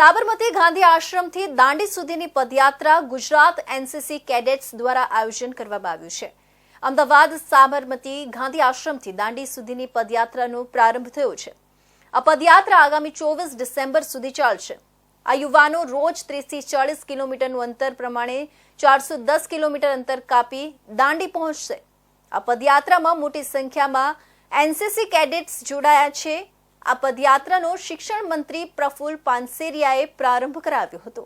સાબરમતી ગાંધી આશ્રમથી દાંડી સુધીની પદયાત્રા Gujarat NCC cadets દ્વારા આયોજન કરવામાં આવ્યું છે. અમદાવાદ સાબરમતી ગાંધી આશ્રમથી દાંડી સુધીની પદયાત્રાનો પ્રારંભ થયો છે. આ પદયાત્રા આગામી ચોવીસ ડિસેમ્બર સુધી ચાલશે. આ યુવાનો રોજ ત્રીસથી ચાલીસ કિલોમીટરનું અંતર પ્રમાણે ચારસો દસ કિલોમીટર અંતર કાપી દાંડી પહોંચશે. આ પદયાત્રામાં મોટી સંખ્યામાં એનસીસી કેડેટ્સ જોડાયા છે. આ પદયાત્રાનો શિક્ષણ મંત્રી પ્રફુલ પાનસેરિયાએ પ્રારંભ કરાવ્યો હતો.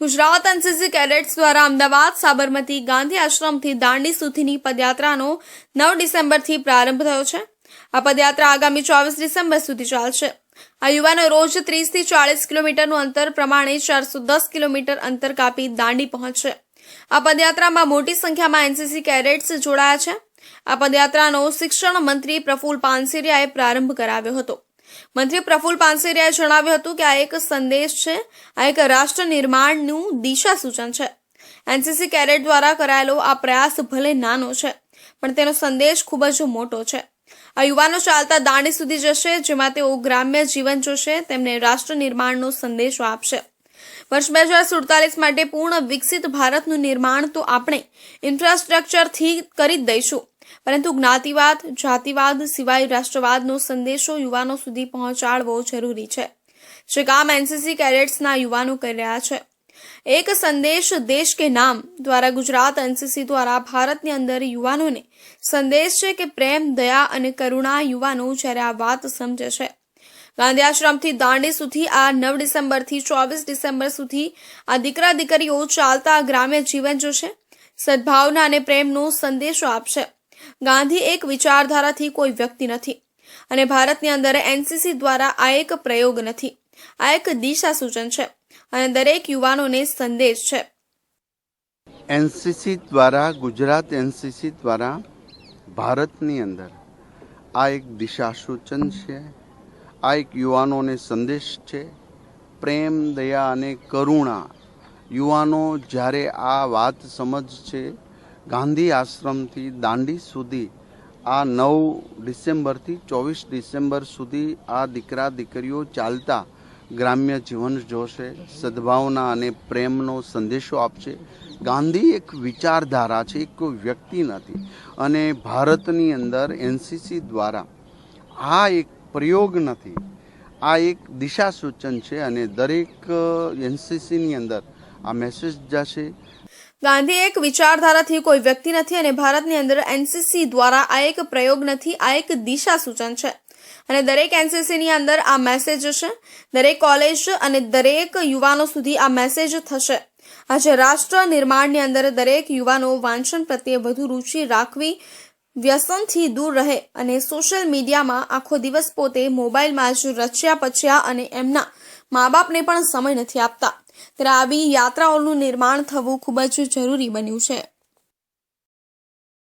ગુજરાત એનસીસી કેડેટ્સ દ્વારા અમદાવાદ, સાબરમતી, ગાંધી આશ્રમથી દાંડી સુધીની પદયાત્રાનો નવ ડિસેમ્બરથી પ્રારંભ થયો છે. આ પદયાત્રા આગામી ચોવીસ ડિસેમ્બર સુધી ચાલશે. આ યુવાનો રોજ ત્રીસથી ચાળીસ કિલોમીટરનું અંતર પ્રમાણે ચારસો દસ કિલોમીટર અંતર કાપી દાંડી પહોંચશે. આ પદયાત્રામાં મોટી સંખ્યામાં એનસીસી કેડેટ્સ જોડાયા છે. આ પદયાત્રાનો શિક્ષણ મંત્રી પ્રફુલ પાનસેરિયાએ પ્રારંભ કરાવ્યો હતો. મંત્રી પ્રફુલ પાનસેરિયાએ જણાવ્યું હતું કે આ એક સંદેશ છે. આ એક રાષ્ટ્ર નિર્માણનું દિશા સૂચન છે. એનસીસી કેડેટ દ્વારા કરાયેલો આ પ્રયાસ ભલે નાનો છે, પણ તેનો સંદેશ ખૂબ જ મોટો છે. આ યુવાનો ચાલતા દાંડી સુધી જશે, જેમાં તેઓ ગ્રામ્ય જીવન જોશે, તેમને રાષ્ટ્ર નિર્માણનો સંદેશો આપશે. વર્ષ બે હજાર સુડતાલીસ માટે પૂર્ણ વિકસિત ભારતનું નિર્માણ તો આપણે ઇન્ફ્રાસ્ટ્રક્ચરથી કરી જ દઈશું. પરંતુ જ્ઞાતિવાદ, જાતિવાદ સિવાય રાષ્ટ્રવાદનો સંદેશો યુવાનો સુધી પહોંચાડવો જરૂરી છે. જે કામ એનસીસી કેડેટ્સના યુવાનો કરી રહ્યા છે. એક સંદેશ દેશ કે નામ દ્વારા ગુજરાત એનસીસી દ્વારા ભારતની અંદર યુવાનોને સંદેશ છે કે પ્રેમ, દયા અને કરુણા યુવાનો જ્યારે આ વાત સમજે છે. ગાંધી આશ્રમથી દાંડી સુધી આ નવ ડિસેમ્બરથી ચોવીસ ડિસેમ્બર સુધી આ દીકરા દીકરીઓ ચાલતા ગ્રામ્ય જીવન જોશે. સદભાવના અને પ્રેમનો સંદેશો આપશે. ગાંધી એક વિચારધારાથી કોઈ વ્યક્તિ નથી અને ભારતની અંદર એનસીસી દ્વારા આ એક પ્રયોગ નથી. આ એક દિશા સૂચન છે અને દરેક યુવાનોને સંદેશ છે. એનસીસી દ્વારા, ગુજરાત એનસીસી દ્વારા ભારતની અંદર આ એક દિશા સૂચન છે. આ એક યુવાનોને સંદેશ છે. પ્રેમ, દયા અને કરુણા યુવાનો જ્યારે આ વાત સમજશે ગાંધી આશ્રમથી દાંડી સુધી, આ નવ ડિસેમ્બરથી ચોવીસ ડિસેમ્બર સુધી આ દીકરા દીકરીઓ ચાલતા ગ્રામ્ય જીવન જોશે, સદભાવના અને પ્રેમનો સંદેશો આપશે. ગાંધી એક વિચારધારા છે, એક વ્યક્તિ નથી અને ભારતની અંદર એનસીસી દ્વારા આ એક પ્રયોગ નથી, આ એક દિશા સૂચન છે અને દરેક એનસીસીની અંદર આ મેસેજ જશે. ગાંધી એક વિચારધારાથી કોઈ વ્યક્તિ નથી અને ભારતની અંદર એનસીસી દ્વારા આ એક પ્રયોગ નથી, આ એક દિશા સૂચન છે. અને દરેક એનસીસીની અંદર આ મેસેજ છે, દરેક કોલેજ અને દરેક યુવાનો સુધી આ મેસેજ થશે. આજે રાષ્ટ્ર નિર્માણની અંદર દરેક યુવાનો વાંચન પ્રત્યે વધુ રુચિ રાખવી વ્યસનથી દૂર રહે અને સોશિયલ મીડિયામાં આખો દિવસ પોતે મોબાઈલમાં જ રચ્યા પચ્યા અને એમના મા બાપને પણ સમય નથી આપતા. ત્યારે આવી યાત્રાઓનું નિર્માણ થવું ખૂબ જ જરૂરી બન્યું છે.